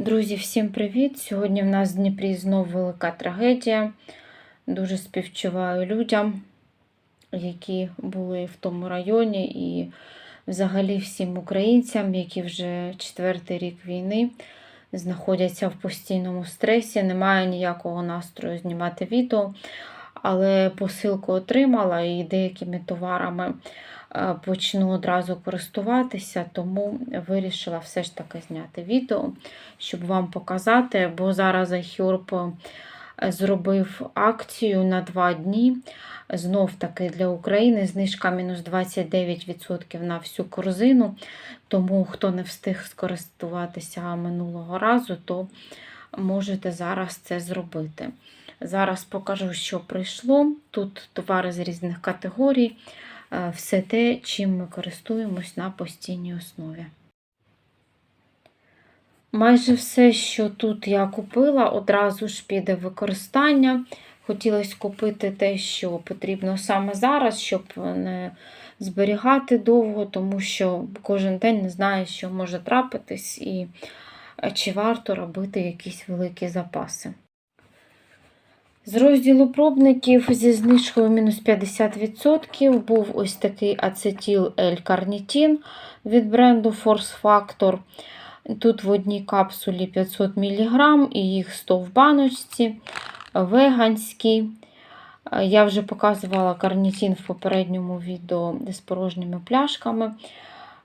Друзі, всім привіт! Сьогодні в нас в Дніпрі знов велика трагедія. Дуже співчуваю людям, які були в тому районі, і взагалі всім українцям, які вже четвертий рік війни знаходяться в постійному стресі. Немає ніякого настрою знімати відео, але посилку отримала і деякими товарами е, почну одразу користуватися, тому вирішила все ж таки зняти відео, щоб вам показати, бо зараз iHerb е, зробив акцію на 2 дні. Знов таки для України знижка мінус 29% на всю корзину. Тому хто не встиг скористуватися минулого разу, то можете зараз це зробити. Зараз покажу, що прийшло. Тут товари з різних категорій, е, все те, чим ми користуємось на постійній основі. Майже все, що тут я купила, одразу ж піде в використання. Хотілося купити те, що потрібно саме зараз, щоб не зберігати довго, тому що кожен день не знає, що може трапитись, і чи варто робити якісь великі запаси. З розділу пробників зі знижкою мінус 50% був ось такий ацетіл L-карнітін від бренду Force Factor. Тут в одній капсулі 500 мг і їх 100 в баночці, веганський. Я вже показувала карнітін в попередньому відео з порожніми пляшками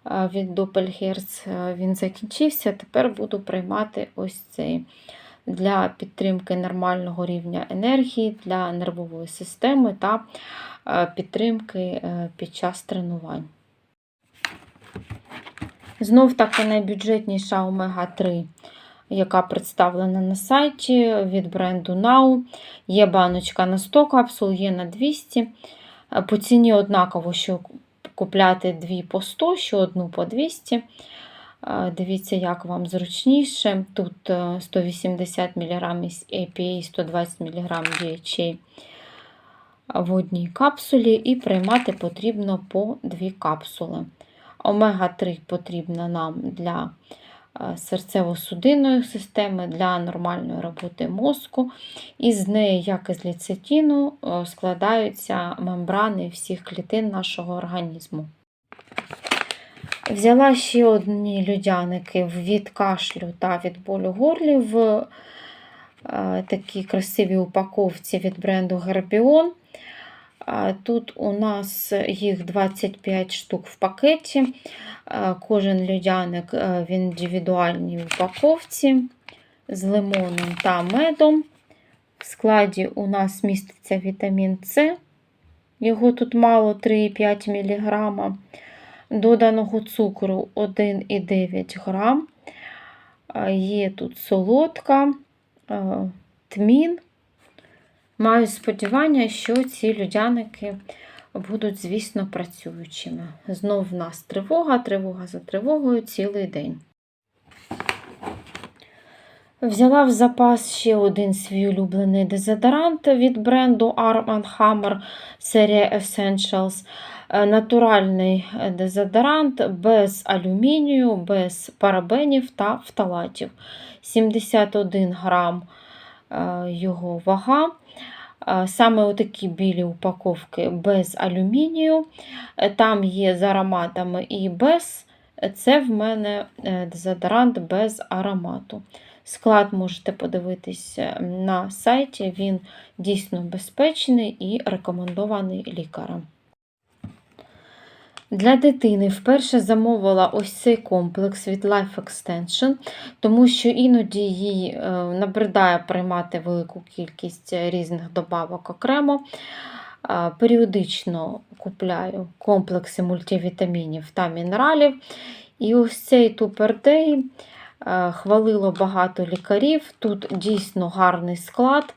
від Doppelherz. Він закінчився. Тепер буду приймати ось цей для підтримки нормального рівня енергії, для нервової системи та підтримки під час тренувань. Знов таки найбюджетніша омега-3, яка представлена на сайті від бренду Now. Є баночка на 100 капсул, є на 200. По ціні однаково, що купляти дві по 100, що одну по 200. Дивіться, як вам зручніше. Тут 180 мг EPA, 120 мг DHA в одній капсулі, і приймати потрібно по 2 капсули. Омега-3 потрібна нам для серцево-судинної системи, для нормальної роботи мозку. І з неї, як і з ліцетіну, складаються мембрани всіх клітин нашого організму. Взяла ще одні людяники від кашлю та від болю горлі в такій красивій упаковці від бренду Гербіон. Тут у нас їх 25 штук в пакеті. Кожен людяник в індивідуальній упаковці з лимоном та медом. В складі у нас міститься вітамін С, його тут мало 3,5 мг. Доданого цукру 1,9 грам. Є тут солодка, тмін. Маю сподівання, що ці людяники будуть, звісно, працюючими. Знов в нас тривога, тривога за тривогою цілий день. Взяла в запас ще один свій улюблений дезодорант від бренду Arm Hammer серія Essentials. Натуральний дезодорант без алюмінію, без парабенів та фталатів. 71 грам його вага. Саме отакі білі упаковки без алюмінію. Там є з ароматами і без. Це в мене дезодорант без аромату. Склад можете подивитися на сайті, він дійсно безпечний і рекомендований лікарем. Для дитини вперше замовила ось цей комплекс від Life Extension, тому що іноді їй набридає приймати велику кількість різних добавок окремо. Періодично купляю комплекси мультивітамінів та мінералів. І ось цей Day хвалило багато лікарів. Тут дійсно гарний склад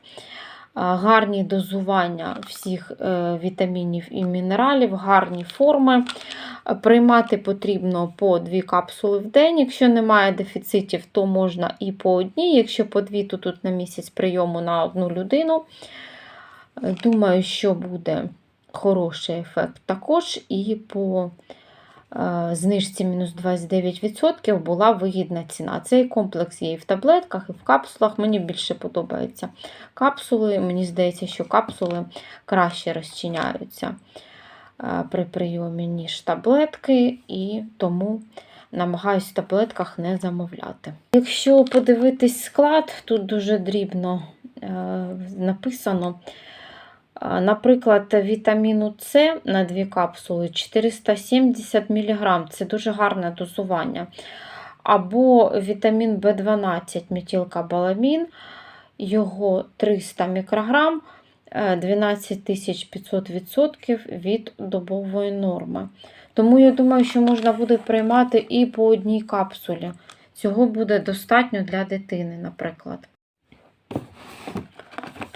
гарні дозування всіх е, вітамінів і мінералів, гарні форми. Приймати потрібно по 2 капсули в день. Якщо немає дефіцитів, то можна і по одній. Якщо по дві, то тут на місяць прийому на одну людину. Думаю, що буде хороший ефект також і по е, знижці мінус 29% була вигідна ціна. Цей комплекс є і в таблетках, і в капсулах. Мені більше подобаються капсули. Мені здається, що капсули краще розчиняються е, при прийомі, ніж таблетки, і тому намагаюсь в таблетках не замовляти. Якщо подивитись склад, тут дуже дрібно е, написано. Наприклад, вітаміну С на дві капсули 470 мг це дуже гарне дозування. Або вітамін В12 метилкобаламін, його 300 мікрограм, е, 12500% від добової норми. Тому я думаю, що можна буде приймати і по одній капсулі. Цього буде достатньо для дитини, наприклад.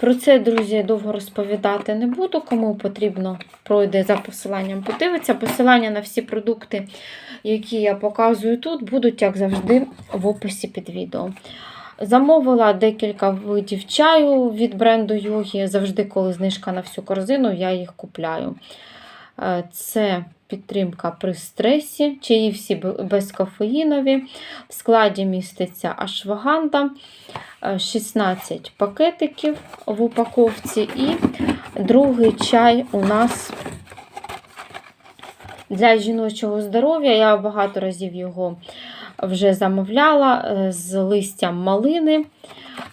Про це, друзі, довго розповідати не буду. Кому потрібно, пройде за посиланням, подивиться. Посилання на всі продукти, які я показую тут, будуть, як завжди, в описі під відео. Замовила декілька видів чаю від бренду Йогі. Завжди, коли знижка на всю корзину, я їх купляю. Е, Це підтримка при стресі, чаї всі безкофеїнові. В складі міститься ашваганда, е, 16 пакетиків в упаковці. І другий чай у нас для жіночого здоров'я. Я багато разів його вже замовляла е, з листям малини.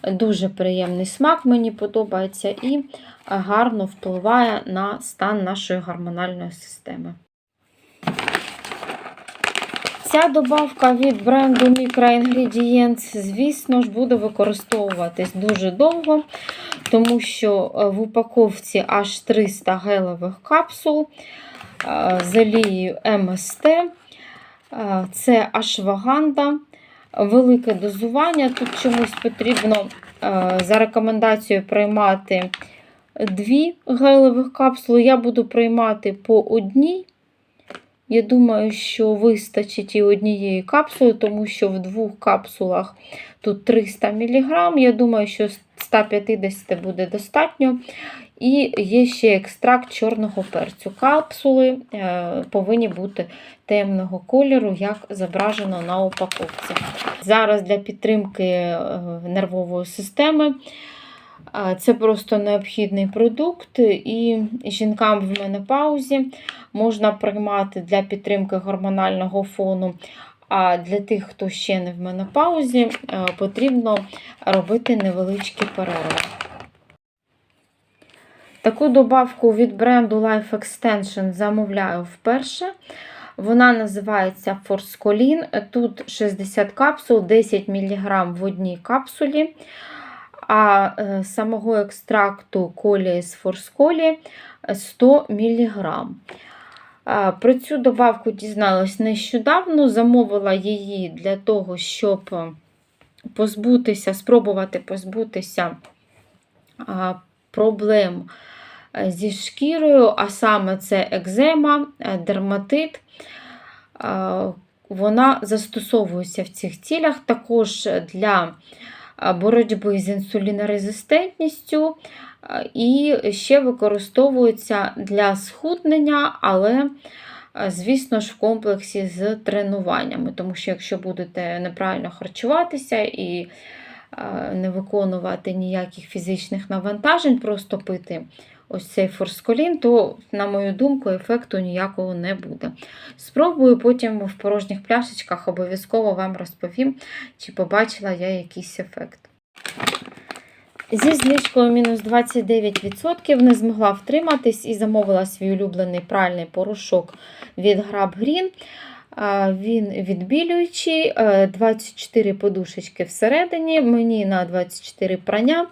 Дуже приємний смак, мені подобається і гарно впливає на стан нашої гормональної системи. Ця добавка від бренду Microingredients, звісно ж, буде використовуватись дуже довго, тому що е, в упаковці аж 300 гелевих капсул е, з олією МСТ. Е, Це ашваганда, велике дозування. Тут чомусь потрібно за рекомендацією приймати дві гелевих капсули. Я буду приймати по одній. Я думаю, що вистачить і однієї капсули, тому що в двох капсулах тут 300 мг. Я думаю, що 150 буде достатньо. І є ще екстракт чорного перцю. Капсули е, повинні бути темного кольору, як зображено на упаковці. Зараз для підтримки е, нервової системи. Це просто необхідний продукт, і жінкам в менопаузі можна приймати для підтримки гормонального фону. А для тих, хто ще не в менопаузі, потрібно робити невеличкі перерви. Таку добавку від бренду Life Extension замовляю вперше. Вона називається Forskolin. Тут 60 капсул, 10 мг в одній капсулі а е, самого екстракту колії з форсколі 100 мг. Про цю добавку дізналась нещодавно, замовила її для того, щоб позбутися, спробувати позбутися проблем е, зі шкірою, а саме це екзема, е, дерматит. Вона застосовується в цих цілях також для боротьби з інсулінорезистентністю, і ще використовуються для схуднення, але, звісно ж, в комплексі з тренуваннями. Тому що, якщо будете неправильно харчуватися і не виконувати ніяких фізичних навантажень, просто пити ось цей форсколін, то, на мою думку, ефекту ніякого не буде. Спробую потім в порожніх пляшечках обов'язково вам розповім, чи побачила я якийсь ефект. Зі знижкою мінус 29% не змогла втриматись і замовила свій улюблений пральний порошок від Grab Green. Він відбілюючий, 24 подушечки всередині, мені на 24 прання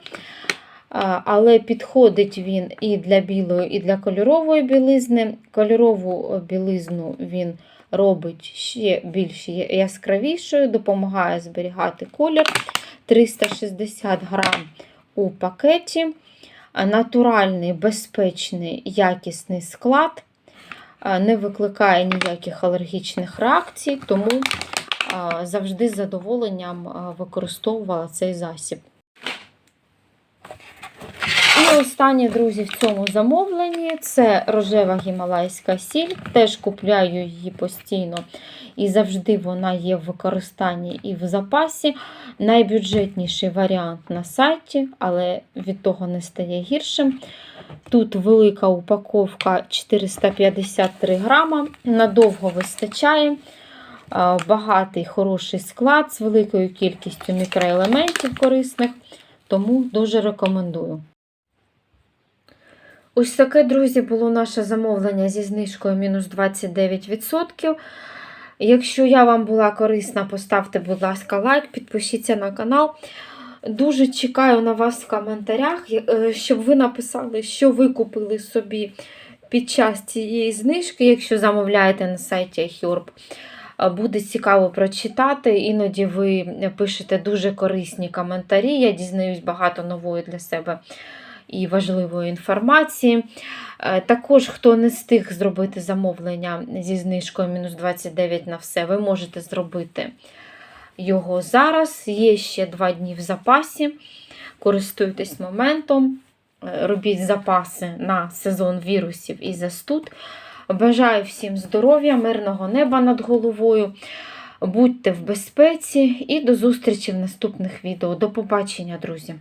але підходить він і для білої, і для кольорової білизни. Кольорову білизну він робить ще більш яскравішою, допомагає зберігати колір 360 грам у пакеті. Натуральний, безпечний, якісний склад, не викликає ніяких алергічних реакцій, тому завжди з задоволенням використовувала цей засіб. І останнє, друзі, в цьому замовленні це рожева гімалайська сіль. Теж купляю її постійно і завжди вона є в використанні і в запасі. Найбюджетніший варіант на сайті, але від того не стає гіршим. Тут велика упаковка 453 грама, надовго вистачає. Багатий хороший склад з великою кількістю мікроелементів корисних, тому дуже рекомендую. Ось таке, друзі, було наше замовлення зі знижкою мінус 29%. Якщо я вам була корисна, поставте, будь ласка, лайк, підпишіться на канал. Дуже чекаю на вас в коментарях, е, щоб ви написали, що ви купили собі під час цієї знижки, якщо замовляєте на сайті iHerb. Е, Буде цікаво прочитати. Іноді ви пишете дуже корисні коментарі. Я дізнаюсь багато нової для себе і важливої інформації. Е, Також, хто не встиг зробити замовлення зі знижкою мінус 29 на все, ви можете зробити його зараз. Є ще два дні в запасі. Користуйтесь моментом, е, робіть запаси на сезон вірусів і застуд. Бажаю всім здоров'я, мирного неба над головою. Будьте в безпеці і до зустрічі в наступних відео. До побачення, друзі!